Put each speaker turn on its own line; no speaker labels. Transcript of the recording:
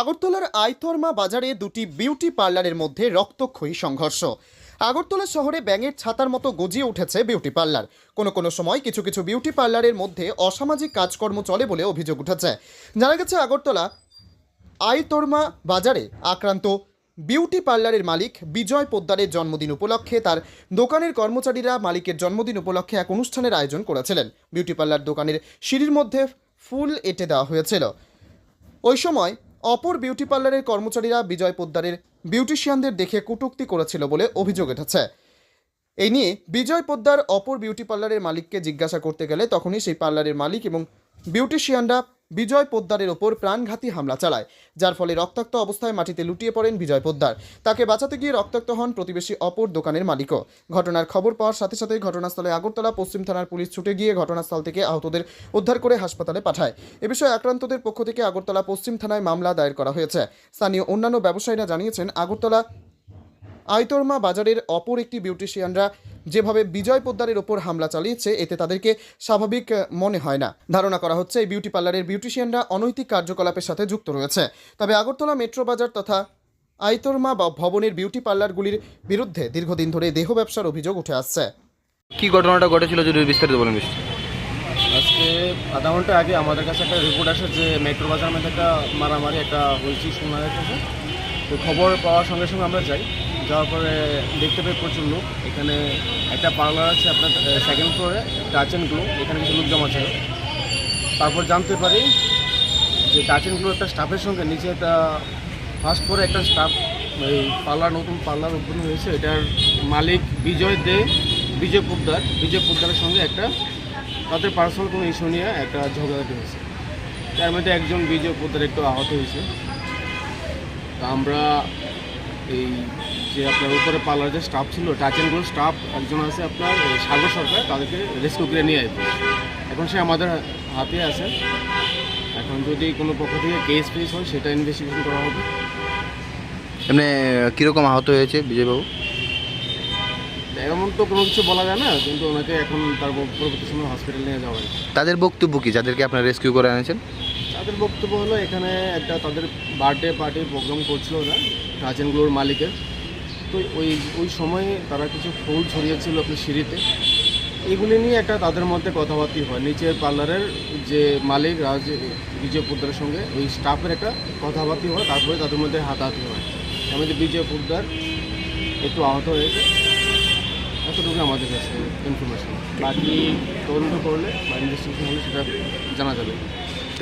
আগরতলার আইতরমা বাজারে দুটি বিউটি পার্লারের মধ্যে রক্তক্ষয়ী সংঘর্ষ। আগরতলা শহরে ব্যাঙের ছাতার মতো গজিয়ে উঠেছে বিউটি পার্লার। কোনো কোনো সময় কিছু কিছু বিউটি পার্লারের মধ্যে অসামাজিক কাজকর্ম চলে বলে অভিযোগ উঠেছে। জানা গেছে, আগরতলা আইতরমা বাজারে আক্রান্ত বিউটি পার্লারের মালিক বিজয় পোদ্দারের জন্মদিন উপলক্ষে তার দোকানের কর্মচারীরা মালিকের জন্মদিন উপলক্ষে এক অনুষ্ঠানের আয়োজন করেছিলেন। বিউটি পার্লার দোকানের সিঁড়ির মধ্যে ফুল এঁটে দেওয়া হয়েছিল। ওই সময় অপর বিউটি পার্লারের কর্মচারীরা বিজয় পোদ্দারের বিউটিশিয়ানদের দেখে কুটুক্তি করেছিল বলে অভিযোগ উঠেছে। এই নিয়ে বিজয় পোদ্দার অপর বিউটি পার্লারের মালিককে জিজ্ঞাসা করতে গেলে তখনই সেই পার্লারের মালিক এবং বিউটিশিয়ানরা বিজয় পোদ্দারের ওপর প্রাণঘাতী হামলা চালায়, যার ফলে রক্তাক্ত অবস্থায় মাটিতে লুটিয়ে পড়েন বিজয় পোদ্দার। তাকে বাঁচাতে গিয়ে রক্তাক্ত হন প্রতিবেশী অপর দোকানের মালিকও। ঘটনার খবর পাওয়ার সাথে সাথে ঘটনাস্থলে আগরতলা পশ্চিম থানার পুলিশ ছুটে গিয়ে ঘটনাস্থল থেকে আহতদের উদ্ধার করে হাসপাতালে পাঠায়। এ বিষয়ে আক্রান্তদের পক্ষ থেকে আগরতলা পশ্চিম থানায় মামলা দায়ের করা হয়েছে। স্থানীয় অন্যান্য ব্যবসায়ীরা জানিয়েছেন, আগরতলা আইতরমা বাজারের অপর একটি বিউটিশিয়ানরা যেভাবে বিজয় পোদ্দারের ওপর হামলা চালিয়েছে এতে তাদেরকে স্বাভাবিক মনে হয় না। ধারণা করা হচ্ছে এই বিউটি পার্লারের বিউটিশিয়ানরা অনৈতিক কার্যকলাপের সাথে যুক্ত রয়েছে। তবে আগরতলা মেট্রো বাজার তথা আইতরমা বা ভবনের বিউটি পার্লারগুলির বিরুদ্ধে দীর্ঘদিন ধরে দেহ ব্যবসার অভিযোগ উঠে আসছে।
কি ঘটনাটা ঘটেছিল যদি বিস্তারিত বলেন
আজকে আধা ঘণ্টা আগে আমাদের কাছে একটা রিপোর্ট আসে যে মেট্রো বাজার মধ্যে একটা মারামারি একটা হয়েছে শোনা যাচ্ছে। তো খবর পাওয়ার সঙ্গে সঙ্গে আমরা যাই। যাওয়ার পরে দেখতে পাই প্রচুর লোক। এখানে একটা পার্লার আছে আপনার সেকেন্ড ফ্লোরে টাচ অ্যান্ড গ্লো এখানে কিছু লোক জমা ছিল তারপর জানতে পারি যে টাচ অ্যান্ড গ্লো একটা স্টাফের সঙ্গে, নিচে একটা ফার্স্ট ফ্লোরে একটা স্টাফ এই পার্লার নতুন পার্লার ওপেন হয়েছে। এটার মালিক বিজয় দে, বিজয় পোদ্দার। বিজয় পোদ্দারের সঙ্গে একটা, তাদের পার্সোনাল কোনো ইস্যু নিয়ে একটা ঝগড়াঝাটি হয়েছে। তার মধ্যে একজন বিজয় পোদ্দার একটু আহত হয়েছে। তা আমরা এই যে আপনার উপরে পার্লার যে স্টাফ ছিল টাচ অ্যান্ড গোল স্টাফ একজন আছে আপনার সাগর সরকার তাদেরকে রেস্কিউ করে নিয়ে আসবে। এখন সে আমাদের হাতে আছে। এখন যদি কোনো পক্ষ থেকে কেস ফেস হয় সেটা ইনভেস্টিগেশন করা হবে।
এমনি কীরকম আহত হয়েছে বিজয়বাবু?
এমন তো কোনো কিছু বলা যায় না কিন্তু ওনাকে এখন তার পরবর্তী সময় হসপিটাল নিয়ে যাওয়া
তাদের বক্তব্য কি? যাদেরকে আপনারা রেস্কিউ করে এনেছেন?
তাদের বক্তব্য হলো, এখানে একটা তাদের বার্থডে পার্টি প্রোগ্রাম করছিল ওরা রাজেনগুলোর মালিকের। তো ওই ওই সময়ে তারা কিছু ফুল ছড়িয়েছিল আপনার সিঁড়িতে। এগুলি নিয়ে একটা তাদের মধ্যে কথাবার্তি হয়। নিচের পার্লারের যে মালিক রাজ বিজয় পোদ্দারের সঙ্গে, ওই স্টাফের একটা কথাবার্তি হয়, তারপরে তাদের মধ্যে হাতাহাতি হয়। আমাদের বিজয় পোদ্দার একটু আহত হয়েছে। এতটুকু আমাদের কাছে ইনফরমেশন বাকি তদন্ত করলে বা ইনভেস্টিগেশন হলে সেটা জানা যাবে।